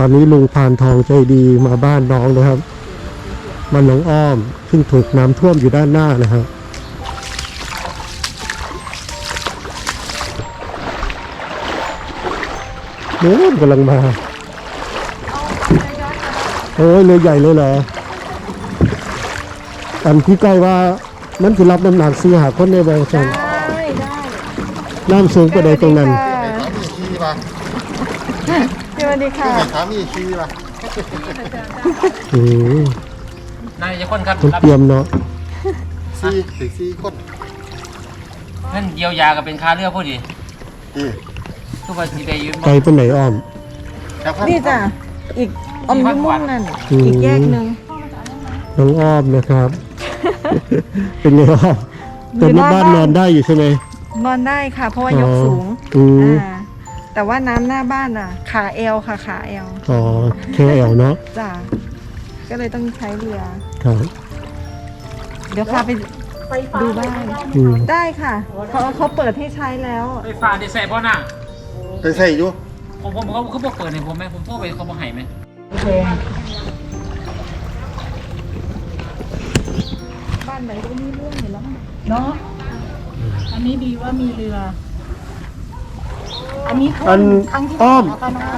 อนนี้ลุงพานทองใจดีมาบ้านน้องนะครับบ้านน้องอ้อมซึ่งถูกน้ำท่วมอยู่ด้านหน้านะครับโน้นกำลังมาโอ้ยเรือใหญ่เลยเหรออันที่ใกล้ว่านั่นคือรับน้ำหนักซื้อหาคนในบริษัทได้ได้น้ำสูงประเดตรงนั้น ค่ะถามมีขี้ป่ะสวัสดีค่ะ ถามมีขี้ป่ะอืมนายจะคนครับคนรับเตรียมเนาะซี่ถึงซี่คนเงินเยียวยาก็เป็นค่าเรือพอดีนี่ทุกวันที่ได้ยืมไกลเป็นไหนอ้อม แล้วพันนี่จ้ะ อีกอมยุ่มุ่งนั่น อืม อีกแยกหนึ่งน้องอ้อมนะครับ เป็นไงอ้อมแต่อยู่ในหน้าบ้านบ้านนอนได้อยู่ใช่ไหมนอนได้ค่ะ เพราะว่ายกสูง อืมอ่า แต่ว่าน้ำหน้าบ้านอะ ขาเอวค่ะขาเอวอ๋อแค่แอวเนาะจ้ะก็เลยต้องใช้เรือ ครับเดี๋ยวพาไปดูบ้าน อืมได้ค่ะเขาเขาเปิดให้ใช้แล้วไฟฟ้าได้ใส่บ่น่ะไปใส่อยู่ผมผมเขาเขาบอกเปิดให้ผมไหมผมโทรไปเขาบอกให้ไหมบ้านไหนก็มีเรื่องอยู่แล้วเนาะอันนี้ดีว่ามีเรือ อันนี้อันครั้งที่อ้อมสงแล้วกันนะ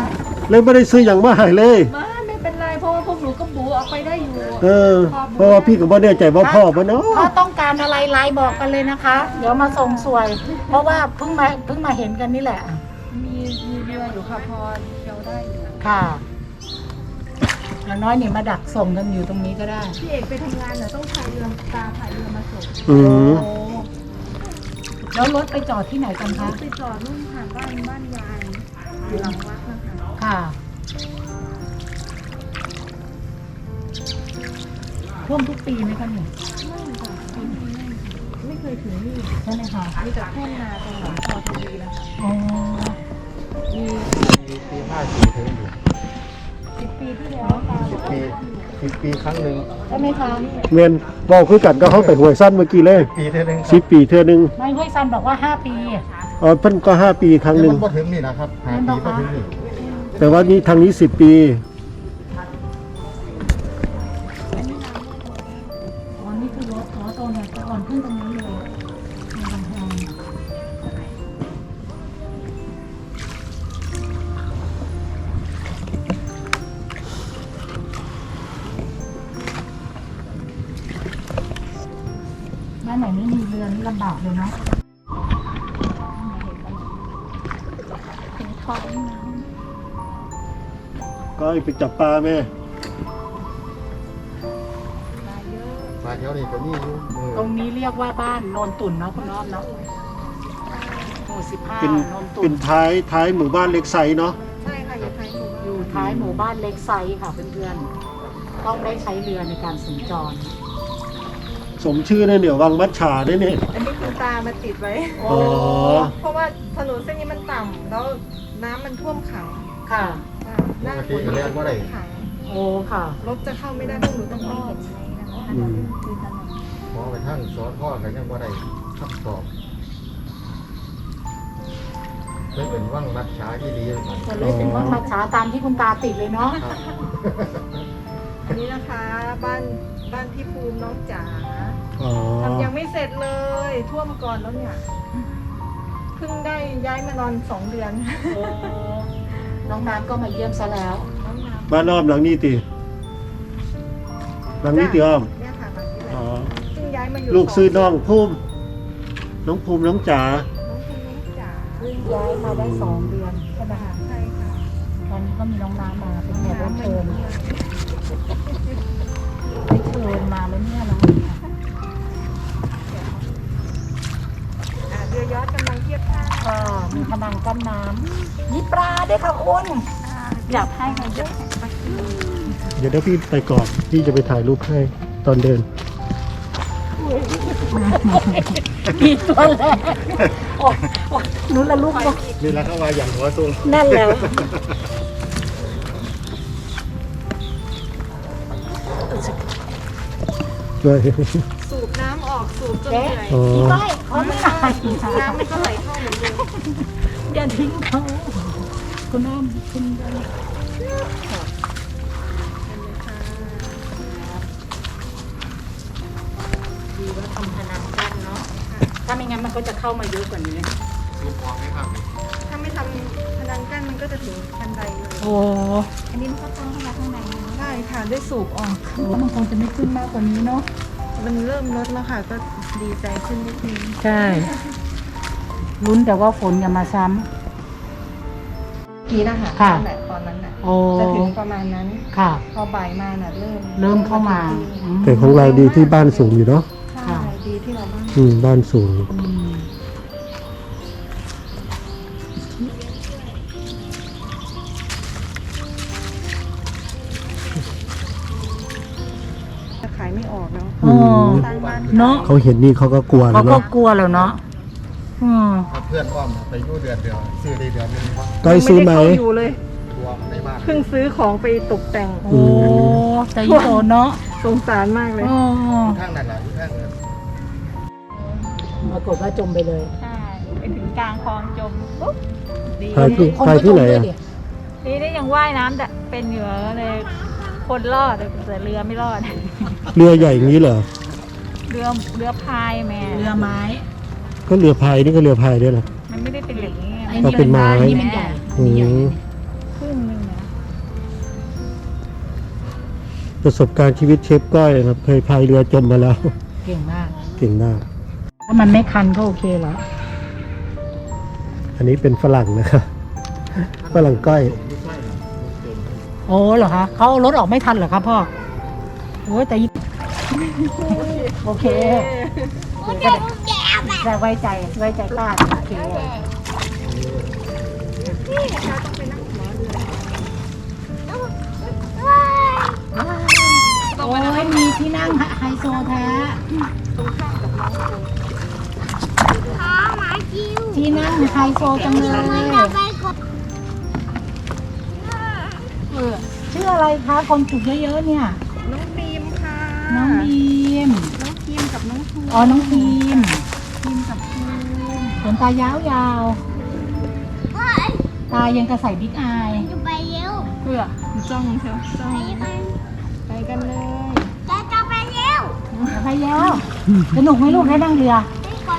เลยไม่ได้ซื้ออย่างมาใหายเลย มาไม่เป็นไรเพราะว่าพวกหนูก็บูออกไปได้อยู่เออ เพราะว่าพี่กับบ่แน่ใจว่าพ่อบ่เนาะถ้าต้องการอะไรไลน์บอกกันเลยนะคะ เดี๋ยวมาส่งสวย เพราะว่าเพิ่งมาเพิ่งมาเห็นกันนี่แหละ มีมีเรืออยู่ค่ะพอเที่ยวได้อยู่ค่ะอย่างน้อยเนี่ยมาดักส่งกันอยู่ตรงนี้ก็ได้พี่เอกไปทำงานน่ะต้องพายเรือตาพายเรือมาส่งอืมโอ้ แล้วรถไปจอดที่ไหนกันคะ ไปจอดนู่นค่ะบ้านบ้านยายอยู่หลังวัดนะคะค่ะ ท่วมทุกปีไหมคะเนี่ยไม่เคยถึงนี่ใช่ไหมคะมีแต่แค่นาตรงหลังพอทวีนะคะอ๋อปีห้าสี่ถึงอยู่ สิบปีที่แล้วตาสิบปีสิบปีครั้งหนึ่งใช่ไหมคะเมียนบอกคือกันก็เขาไปหวยสั้นเมื่อกี้เลยปีเท่านึงสิบปีเท่านึงไม่ห้วยซันบอกว่าห้าปีอ๋อเพิ่นก็ห้าปีครั้งหนี่นึ่มังนบ่ถึงนี่นะครับหาปีบ่ถึงนี่แต่ว่านี้ทางนี้สิบปี บ้านไหนไม่มีเรือนนี่ลำบากเลยเนาะก็ไปจับปลาแม่มาแถวนี้ก็นี่อยู่เออตรงนี้เรียกว่าบ้านโนนตุ่นเนาะคุณน้อมเนาะหมู่สิบห้าเป็นโนนตุ่เป็นนท้ายท้ายหมู่บ้านเล็กไซเนาะใช่ค่ะอยู่ท้ายหมู่บ้านอยู่ท้ายหมู่บ้านเล็กไซส์ค่ะเพื่อนๆ ต้องได้ใช้เรือในการสัญจร สมชื่อเนี่ยเดี๋ยววังมัดฉาด้วยเนี่ย อันนี้คุณตามาติดไว้อ๋อ เพราะว่าถนนเส้นนี้มันต่ำแล้วน้ำมันท่วมขังค่ะ อ่าหน้าฝนมันจะท่วมขังโอ้ค่ะ รถจะเข้าไม่ได้ต้องหนูต้องอ้อมอืม หมอไปทั้งสอนพ่อก็ยังบ่ได้คำตอบเลยเป็นว่างรักษาที่ดีมันจะเลยเป็นว่ามาช้าตามที่คุณตาติดเลยเนาะครับอันนี้นะคะ บ้านบ้านพี่ภูมิน้องจ๋า อ๋อทำยังไม่เสร็จเลย ท่วมก่อนแล้วเนี่ย เพิ่งได้ย้ายมานอนสองเดือนโอ้น้องน้ำก็มาเยี่ยมซะแล้ว น้องน้บ้านอ้อมหลังนี้ติหลังนี้ติอ้อมำเนี่ยค่ะหลังนี้แหละอ๋อเพิ่งย้ายมาอยู่ลูกซื้อน้องสเดืภูมิน้องภูมิน้องจ๋าน้องภูมิน้องจ๋าเพิ่งย้ายมาได้สองเดือนใช่ไหมคะใช่ค่ะ ตอนนี้ก็มีน้องน้ำมาเป็นแขกรับน้ำมันเชิญ มีปลาด้วยค่ะคุณอยากให้มาเยอะเดี๋ยวเดี๋ยวพี่ไปก่อนพี่จะไปถ่ายรูปให้ตอนเดินมีตัวแรกโอ้โอ้นู้นละลูกบอกนี่แหละเขาว่าอย่างหัวสูงนั่นแล้วด้วยสูบน้ำออกสูบจนเจ๊เหนื่อยอ๋อพี่ก้อยเขาไม่ตายน้ำมันก็ไหลเข้าเหมือนเดิม อย่าทิ้งเขาคุณน้ำคุณดีว่าทำพนังกั้นเนาะ ถ้าไม่งั้นมันก็จะเข้ามาเยอะกว่านี้สูบออไหมครับถ้าไม่ทำพนังกั้นมันก็จะถึงบันไดเลยโอ้อันนี้มันก็ต้องเข้ามาข้างในได้ค่ะได้สูบออกโหมันคงจะไม่ขึ้นมากกว่านี้เนาะ มันเริ่มลดแล้วค่ะก็ดีใจขึ้นนิดนึง ใช่ ลุ้นแต่ว่าฝนอย่ามาซ้กี้นะคะค่ะนั่นแหละตอนนั้นน่ะำโอ้จะถึงประมาณนั้นค่ะ พอบ่ายมาน่ะเริ่มเริ่มเข้ามาอืม แต่ของเราดีที่บ้านสูงอยู่เนาะใช่ค่ะ ดีที่เราบ้างอืมบ้านสูง อืมจะขายไม่ออกแล้วอ๋อสร้างบ้านเนาะเขาเห็นนี่เขาก็กลัวแล้เขาวก็เนาะกลัวแล้วเนาะ อืมถ้าเพื่อนอ้อมไปอยู่เดือนเดียวซื้อได้เดือนหนึงว่าก้อยซื้อไหมยังด้เข้าอยู่เลยทัวร์ในบ้านเพิ่งซื้อของไปตกแต่ง โอ้ใจโตเนาะสงสารมากเลย อ๋อข้างนั่นแหละข้างนั้นปรากฏว่าจมไปเลยใช่ไปถึงกลางคลองจมปุ๊บดีพายที่คนพายก็จที่มไหนด้วยอะดินี่ได้ยังว่ายน้ำแต่เป็นเหยื่อเลยคนรอดแต่เรือไม่รอด เรือใหญ่อย่างนี้เหรอ เรือเรือพายแม่เรือไม้ ก็เรือพายนี่ก็เรือพายด้วยนะมันไม่ได้เป็นอย่างนี้ไอ้ก็นี่เป็นไม้อันนี่มันใหญ่อือันนี้ใหญ่มครึ่งหนึงนะประสบการณ์ชีวิตเชฟก้อยนะครับ เคยพายเรือจมมาแล้ว เก่งมาก เก่งมาก ถ้ามันไม่คันก็โอเคแล้วอันนี้เป็นฝรั่งนะครับฝรั่งก้อย โอ้เหรอคะเขาเอารถออกไม่ทันเหรอครับพ่อโอ้ยแต่โอเคแต่ ไว้ใจไว้ใจกล้าโอเคโอ้ยมีที่นั่งไฮโซแท้ที่นั่งไฮโซจังเลยเออชื่ออะไรคะคนจุกเยอะๆเนี่ย น้องบีมค่ะ น้องบีม น้องทีมกับน้องทูอ๋อ น้องทีม ทีมกับทูขนตายาวๆตายังกระใส่บิ๊กอายเพื่อจ้องเชียวจ้องไปกันเลยไปแล้วสนุกไหมลูกให้นั่งเรือไป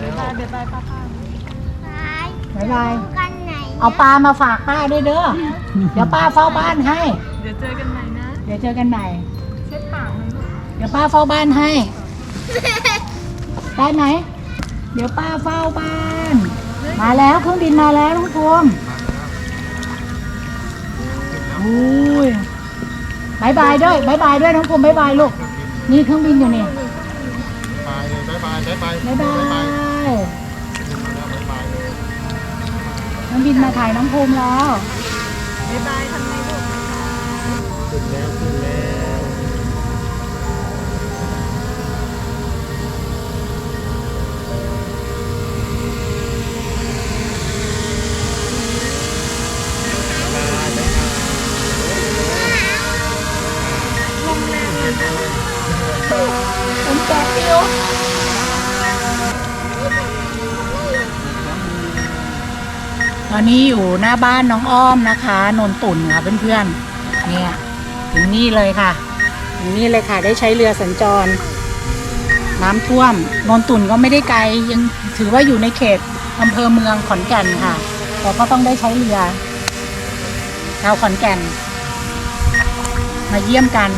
แล้วบายบายบายป้าป้าบ๊ายบายเอาปลามาฝากป้าด้วยเด้อเดี๋ยวป้าเฝ้าบ้านให้ เดี๋ยวเจอกันใหม่นะ เดี๋ยวเจอกันใหม่ เช็ดปากหน่อยลูก เดี๋ยวป้าเฝ้าบ้านให้ ได้ไหม เดี๋ยวป้าเฝ้าบ้าน มาแล้วเครื่องบินมาแล้วน้องทวมอุ้ยบายบายด้วยบายบายด้วยน้องทวมบายบายลูก นี่เครื่องบินอยู่นี่ไปเลยบ๊ายบายบ๊ายบายบายบายบ๊ายบายบ๊ายบายเลยน้องบินมาถ่ายน้องภูมิแล้วบ๊ายบายทำไงลูก ตอนนี้อยู่หน้าบ้านน้องอ้อมนะคะนนตุ่นค่ะเพื่อนๆเนี่ยถึงนี่เลยค่ะถึงนี่เลยค่ะ ได้ใช้เรือสัญจร น้ำท่วมนนตุ่นก็ไม่ได้ไกลยังถือว่าอยู่ในเขตอำเภอเมืองขอนแก่นค่ะแต่ก็ต้องได้ใช้เรือชาวขอนแก่น มาเยี่ยมกัน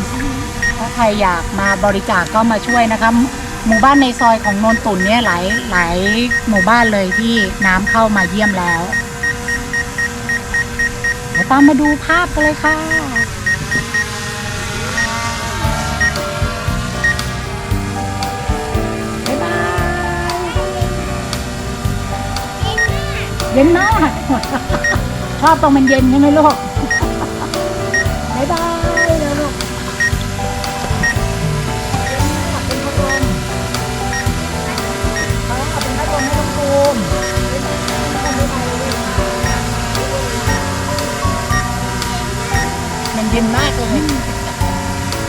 ถ้าใครอยากมาบริจาคก็มาช่วยนะคะหมู่บ้านในซอยของโนนตุ่นเนี่ยหลายหลายหมู่บ้านเลยที่น้ำเข้ามาเยี่ยมแล้ว เดี๋ยวตามมาดูภาพกันเลยค่ะ บ๊ายบาย เย็นมาก ชอบตรงมันเย็นใช่ไหมลูก บ๊ายบาย เย็นมากเลย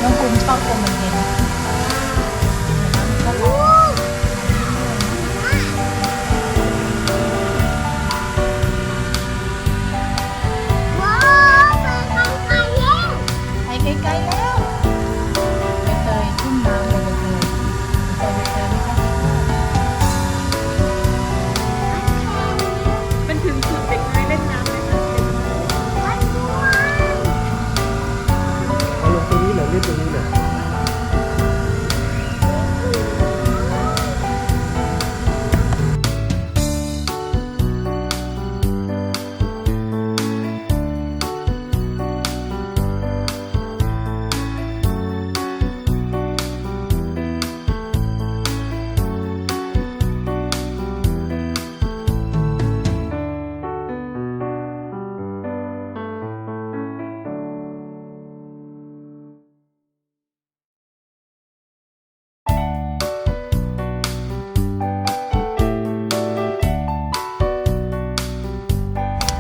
น้องกุมชอบลมมันเย็น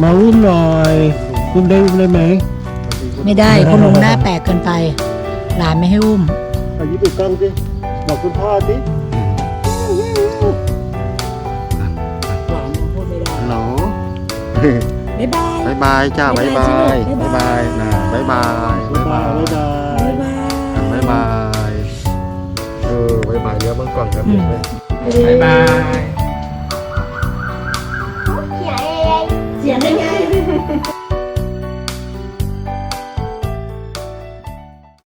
มาอุ้มหน่อยอุ้มได้อุ้มได้ไหมไม่ได้คุณลุงหน้าแปลกเกินไป หลานไม่ให้อุ้มอายิ้มอีกกล้องสิบอกคุณพ่อสิหลานยังพูดไม่ได้ฮัลโหลบ๊ายบายบายบายจ้าบายบายบ๊ายบายบาบายยนะบายบายบ๊ายบายบ๊ายบายบ๊ายบายบายบายเออบายบายเดี๋ยวมันกล่องครับอืมเด็กไหมบ๊ายบาย geldin.